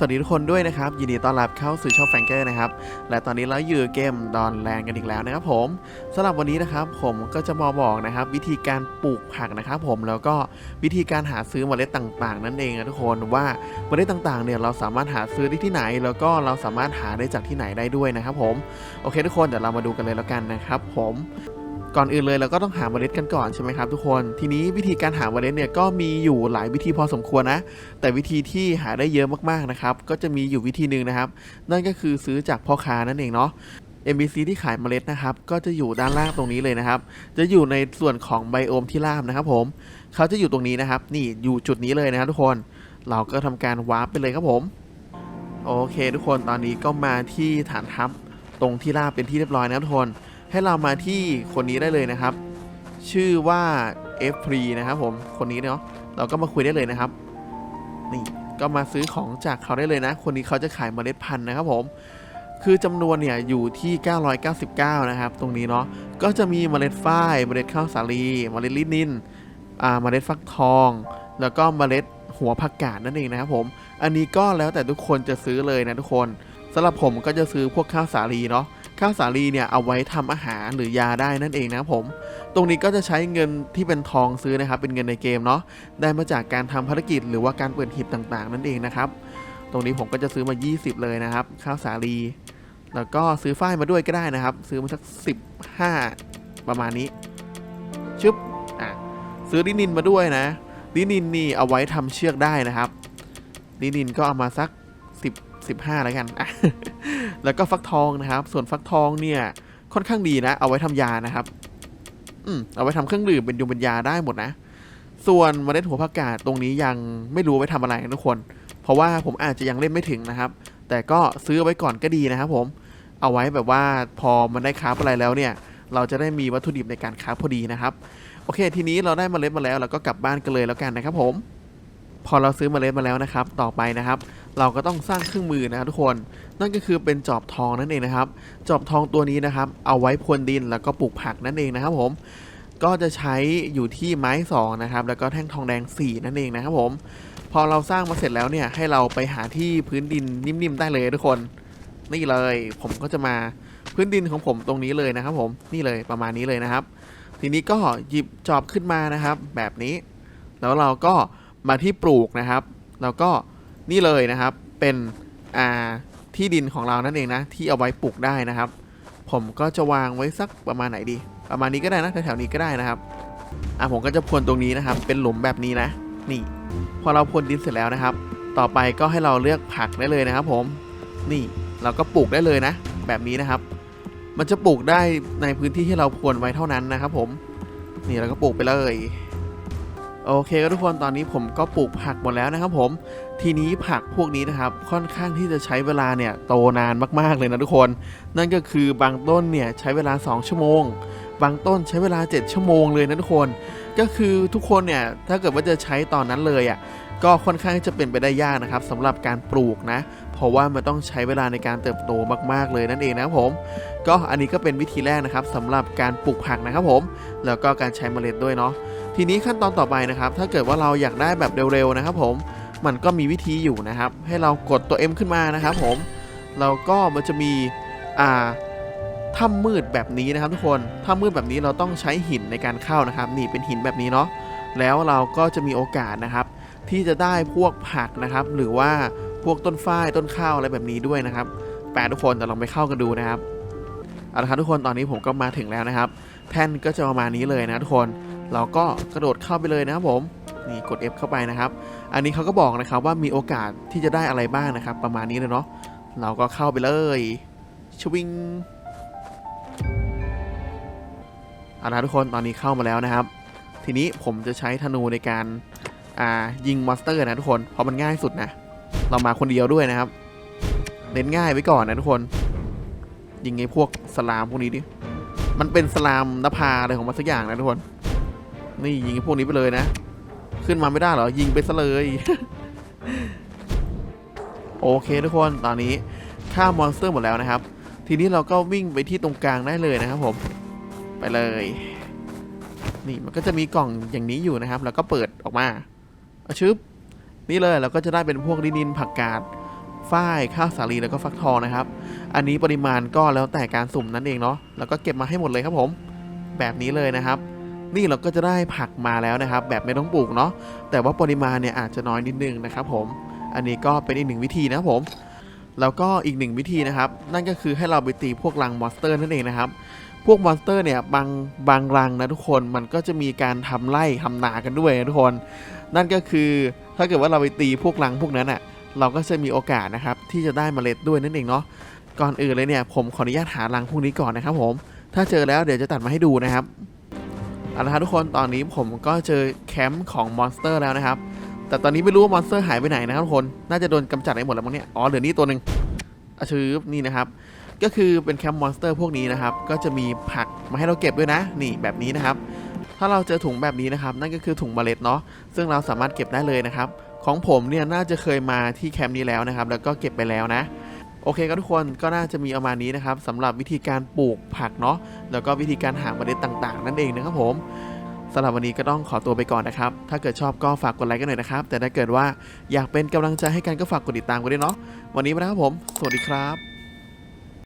สวัสดีทุกคนด้วยนะครับ ยินดีต้อนรับเข้าสู่ช่องแฟงเกอร์นะครับ และตอนนี้เราอยู่เกมดอนแลนกันอีกแล้วนะครับผมสำหรับวันนี้นะครับผมก็จะมาบอกนะครับ วิธีการปลูกผักนะครับผมแล้วก็วิธีการหาซื้อเมล็ดต่างๆ นั่นเองนะทุกคนว่าเมล็ดต่างๆเนี่ยเราสามารถหาซื้อได้ที่ไหน แล้วก็เราสามารถหาได้จากที่ไหนได้ด้วยนะครับผมโอเคทุกคนเดี๋ยวเรามาดูกันเลยแล้วกันนะครับผม ก่อนอื่นเลยเราก็ต้องหาเมล็ดกันก่อนใช่ไหมครับทุกคน ทีนี้วิธีการหาเมล็ดเนี่ยก็มีอยู่หลายวิธีพอสมควรนะ แต่วิธีที่หาได้เยอะมากๆนะครับ ก็จะมีอยู่วิธีหนึ่งนะครับ นั่นก็คือซื้อจากพ่อค้านั่นเองเนาะ MBC ที่ขายเมล็ดนะครับ ก็จะอยู่ด้านล่างตรงนี้เลยนะครับ จะอยู่ในส่วนของไบโอมที่ราบนะครับผม เขาจะอยู่ตรงนี้นะครับ นี่อยู่จุดนี้เลยนะครับทุกคน เราก็ทำการวาร์ปไปเลยครับผม โอเค ทุกคน ตอนนี้ก็มาที่ฐานทัพตรงที่ราเป็นที่เรียบร้อยนะครับทุกคน ให้เรามาที่คนนี้ได้เลยนะครับ ชื่อว่า f อนะครับผมคนนี้เนาะเราก็มาคุยได้เลยนะครับ นี่ก็มาซื้อของจากเขาได้เลยนะ คนนี้เขาจะขายเมล็ดพันธุ์นะครับผมคือจำนวนเนี่ยอยู่ที่ 999 นะครับ ตรงนี้เนาะก็จะมีเมล็ดฝ้ายเมล็ดข้าวสาลี เมล็ดลินินอ่าเมล็ดฟักทอง แล้วก็เมล็ดหัวผักกาดนั่นเองนะครับผมอันนี้ก็แล้วแต่ทุกคนจะซื้อเลยนะทุกคนสำหรับผมก็จะซื้อพวกข้าวสาลีเนาะ ข้าวสาลีเนี่ยเอาไว้ทำอาหารหรือยาได้นั่นเองนะครับผม ตรงนี้ก็จะใช้เงินที่เป็นทองซื้อนะครับ เป็นเงินในเกมเนาะ ได้มาจากการทำภารกิจหรือว่าการเปิดหีบต่างๆ นั่นเองนะครับ ตรงนี้ผมก็จะซื้อมา 20 เลยนะครับ ข้าวสาลี แล้วก็ซื้อฝ้ายมาด้วยก็ได้นะครับ ซื้อมาสัก 15 ประมาณนี้ ชึบ อะ ซื้อดินินมาด้วยนะ ดินินนี่เอาไว้ทำเชือกได้นะครับดินินก็เอามาสัก 15 แล้วกัน แล้วก็ฟักทองนะครับ ส่วนฟักทองเนี่ยค่อนข้างดีนะ เอาไว้ทำยานะครับ อืมเอาไว้ทำเครื่องดื่มเป็นยงเป็นยาได้หมดนะ ส่วนเมล็ดหัวผักกาดตรงนี้ยังไม่รู้ไว้ทำอะไรนะทุกคน เพราะว่าผมอาจจะยังเล่นไม่ถึงนะครับ แต่ก็ซื้อไว้ก่อนก็ดีนะครับ ผม เอาไว้แบบว่าพอมันได้คราอะไรแล้วเนี่ย เราจะได้มีวัตถุดิบในการคราพอดีนะครับ โอเค ทีนี้เราได้เมล็ดมาแล้วเราก็กลับบ้านกันเลยแล้วกันนะครับ ผม พอเราซื้อเมล็ดมาแล้วนะครับ ต่อไปนะครับ เราก็ต้องสร้างเครื่องมือนะครับทุกคน นั่นก็คือเป็นจอบทองนั่นเองนะครับ จอบทองตัวนี้นะครับ เอาไว้พรวนดินแล้วก็ปลูกผักนั่นเองนะครับผม ก็จะใช้อยู่ที่ไม้2นะครับ แล้วก็แท่งทองแดง 4 นั่นเองนะครับผม พอเราสร้างมาเสร็จแล้วเนี่ย ให้เราไปหาที่พื้นดินนิ่มๆได้เลยทุกคน นี่เลย ผมก็จะมาพื้นดินของผมตรงนี้เลยนะครับ ผม นี่เลยประมาณนี้เลยนะครับ ทีนี้ก็หยิบจอบขึ้นมานะครับ แบบนี้ แล้วเราก็มาที่ปลูกนะครับ แล้วก็ นี่เลยนะครับ เป็นอ่าที่ดินของเรานั่นเองนะ ที่เอาไว้ปลูกได้นะครับ ผมก็จะวางไว้สักประมาณไหนดี ประมาณนี้ก็ได้นะแถวๆนี้ก็ได้นะครับอะผมก็จะพรวนตรงนี้นะครับ เป็นหลุมแบบนี้นะ นี่ พอเราพรวนดินเสร็จแล้วนะครับ ต่อไปก็ให้เราเลือกผักได้เลยนะครับ ผม นี่เราก็ปลูกได้เลยนะ แบบนี้นะครับ มันจะปลูกได้ในพื้นที่ที่เราพรวนไว้เท่านั้นนะครับ ผม นี่เราก็ปลูกไปเลย โอเคก็ทุกคนตอนนี้ผมก็ปลูกผักหมดแล้วนะครับผม ทีนี้ผักพวกนี้นะครับค่อนข้างที่จะใช้เวลาเนี่ยโตนานมากๆเลยนะทุกคน นั่นก็คือบางต้นเนี่ยใช้เวลา 2 ชั่วโมง บางต้นใช้เวลา 7 ชั่วโมงเลยนะทุกคน ก็คือทุกคนเนี่ยถ้าเกิดว่าจะใช้ตอนนั้นเลยอะ่ะก็ค่อนข้างที่จะเป็นไปได้ยากนะครับสำหรับการปลูกนะ เพราะว่ามันต้องใช้เวลาในการเติบโตมากๆเลยนั่นเองนะครับผม ก็อันนี้ก็เป็นวิธีแรกนะครับสำหรับการปลูกผักนะครับผม แล้วก็การใช้เมล็ดด้วยเนาะ ทีนี้ขั้นตอนต่อไปนะครับ ถ้าเกิดว่าเราอยากได้แบบเร็วๆนะครับผมมันก็มีวิธีอยู่นะครับ ให้เรากดตัว M ขึ้นมานะครับผมแล้วก็มันจะมีอ่าถ้ำมืดแบบนี้นะครับทุกคนถ้ำมืดแบบนี้เราต้องใช้หินในการเข้านะครับ นี่เป็นหินแบบนี้เนาะแล้วเราก็จะมีโอกาสนะครับ ที่จะได้พวกผักนะครับ หรือว่าพวกต้นฝ้ายต้นข้าวอะไรแบบนี้ด้วยนะครับแปลทุกคนแต่ลองไปเข้ากันดูนะครับเอาละครับทุกคนตอนนี้ผมก็มาถึงแล้วนะครับ แท่นก็จะประมาณนี้เลยนะทุกคน เราก็กระโดดเข้าไปเลยนะครับผมนี่กด F เข้าไปนะครับ อันนี้เขาก็บอกนะครับว่ามีโอกาสที่จะได้อะไรบ้างนะครับ ประมาณนี้เลยเนาะเราก็เข้าไปเลยชวิงเอาละทุกคนตอนนี้เข้ามาแล้วนะครับ ทีนี้ผมจะใช้ธนูในการอ่ายิงมอนสเตอร์นะทุกคนเพราะมันง่ายสุดนะ เรามาคนเดียวด้วยนะครับเน้นง่ายไว้ก่อนนะทุกคน ยิงไอ้พวกสลามพวกนี้ดิมันเป็นสลามนภาอะไรของมันสักอย่างนะทุกคน นี่ยิงไอ้พวกนี้ไปเลยนะ ขึ้นมาไม่ได้เหรอ ยิงไปซะเลย โอเคทุกคนตอนนี้ฆ่ามอนสเตอร์หมดแล้วนะครับ ทีนี้เราก็วิ่งไปที่ตรงกลางได้เลยนะครับผมไปเลย นี่มันก็จะมีกล่องอย่างนี้อยู่นะครับ แล้วก็เปิดออกมาอาชึบนี่เลยเราก็จะได้เป็นพวกดินินผักกาดฝ้ายข้าวสาลีแล้วก็ฟักทองนะครับ อันนี้ปริมาณก็แล้วแต่การสุ่มนั่นเองเนาะแล้วก็เก็บมาให้หมดเลยครับผม แบบนี้เลยนะครับ นี่เราก็จะได้ผักมาแล้วนะครับ แบบไม่ต้องปลูกเนาะแต่ว่าปริมาณเนี่ยอาจจะน้อยนิดนึงนะครับผมอันนี้ก็เป็นอีกหนึ่งวิธีนะครับผม แล้วก็อีกหนึ่งวิธีนะครับ นั่นก็คือให้เราไปตีพวกรังมอนสเตอร์นั่นเองนะครับพวกมอนสเตอร์เนี่ยบางบางรังนะทุกคนมันก็จะมีการทำไร่ทำนากันด้วยนะทุกคน นั่นก็คือถ้าเกิดว่าเราไปตีพวกรังพวกนั้นอะเราก็จะมีโอกาสนะครับที่จะได้เมล็ดด้วยนั่นเองเนาะก่อนอื่นเลยเนี่ยผมขออนุญาตหารังพวกนี้ก่อนนะครับผมถ้าเจอแล้วเดี๋ยวจะตัดมาให้ดูนะครับ เอาละครับทุกคนตอนนี้ผมก็เจอแคมป์ของมอนสเตอร์แล้วนะครับ แต่ตอนนี้ไม่รู้ว่ามอนสเตอร์หายไปไหนนะครับทุกคนน่าจะโดนกำจัดไปหมดแล้วมั้งเนี่ยอ๋อเหลือนี่ตัวหนึ่งอาชืบนี่นะครับ ก็คือเป็นแคมป์มอนสเตอร์พวกนี้นะครับ ก็จะมีผักมาให้เราเก็บด้วยนะ นี่แบบนี้นะครับ ถ้าเราเจอถุงแบบนี้นะครับ นั่นก็คือถุงเมล็ดเนาะซึ่งเราสามารถเก็บได้เลยนะครับ ของผมเนี่ยน่าจะเคยมาที่แคมป์นี้แล้วนะครับ แล้วก็เก็บไปแล้วนะ โอเคครับทุกคนก็น่าจะมีประมาณนี้นะครับสำหรับวิธีการปลูกผักเนาะแล้วก็วิธีการหาเมล็ดต่างๆ นั่นเองนะครับผมสำหรับวันนี้ก็ต้องขอตัวไปก่อนนะครับ ถ้าเกิดชอบก็ฝากกดไลค์กันหน่อยนะครับ แต่ถ้าเกิดว่าอยากเป็นกำลังใจให้กันก็ฝากกดติดตามกันด้วยเนาะ วันนี้ไปแล้วครับผม สวัสดีครับ